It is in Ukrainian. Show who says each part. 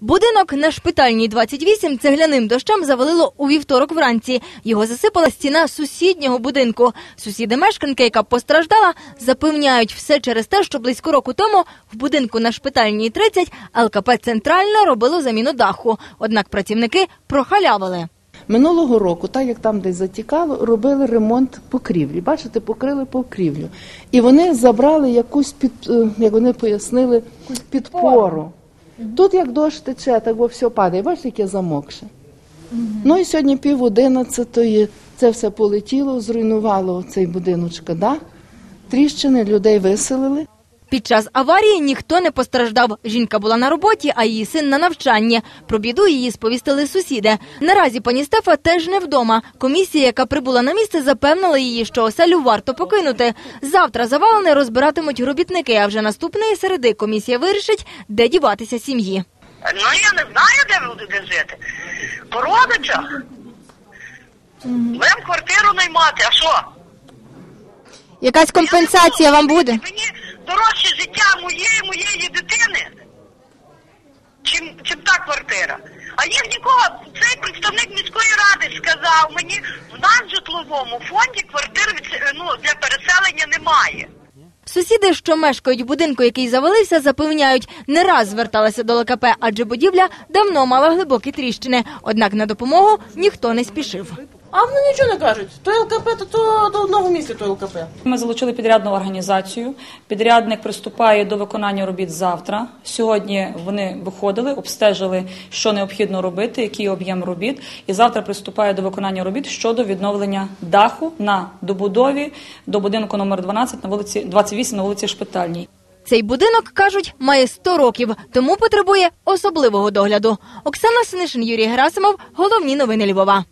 Speaker 1: Будинок на шпитальній 28 цегляним дощем завалило у вівторок вранці. Його засипала стіна сусіднього будинку. Сусіди мешканки, яка постраждала, запевняють все через те, що близько року тому в будинку на шпитальній 30 ЛКП Центральна робило заміну даху. Однак працівники прохалявили.
Speaker 2: Минулого року, так як там десь затікало, робили ремонт покрівлі. Бачите, покрили покрівлю. І вони забрали якусь під, е, як вони пояснили, підпору. Тут як дощ тече, так бо все падає. Бачите, яке замокше. Ну і сьогодні пів одинадцятої це все полетіло, зруйнувало цей будиночка дах. Тріщини людей виселили.
Speaker 1: Під час аварії ніхто не постраждав. Жінка була на роботі, а її син на навчанні. Про біду її сповістили сусіди. Наразі пані Стефа теж не вдома. Комісія, яка прибула на місце, запевнила її, що оселю варто покинути. Завтра завалене розбиратимуть робітники. А вже наступної середи комісія вирішить, де діватися сім'ї.
Speaker 3: Ну я не знаю, де ви будете жити. По родичах. Будемо квартиру наймати, а що?
Speaker 1: Якась компенсація вам буде?
Speaker 3: Мені життя моєї моєї дитини, чим, чим та квартира. А їх нікого, цей представник міської ради сказав мені, в нас в житловому фонді квартир ну, для переселення немає.
Speaker 1: Сусіди, що мешкають в будинку, який завалився, запевняють, не раз зверталися до ЛКП, адже будівля давно мала глибокі тріщини. Однак на допомогу ніхто не спішив.
Speaker 4: А вони нічого не кажуть. То ЛКП, то, то до одного місця то ЛКП.
Speaker 5: Ми залучили підрядну організацію. Підрядник приступає до виконання робіт завтра. Сьогодні вони виходили, обстежили, що необхідно робити, який об'єм робіт. І завтра приступає до виконання робіт щодо відновлення даху на добудові до будинку номер 12 на вулиці 28 на вулиці Шпитальній.
Speaker 1: Цей будинок, кажуть, має 100 років, тому потребує особливого догляду. Оксана Синишин, Юрій Герасимов. Головні новини Львова.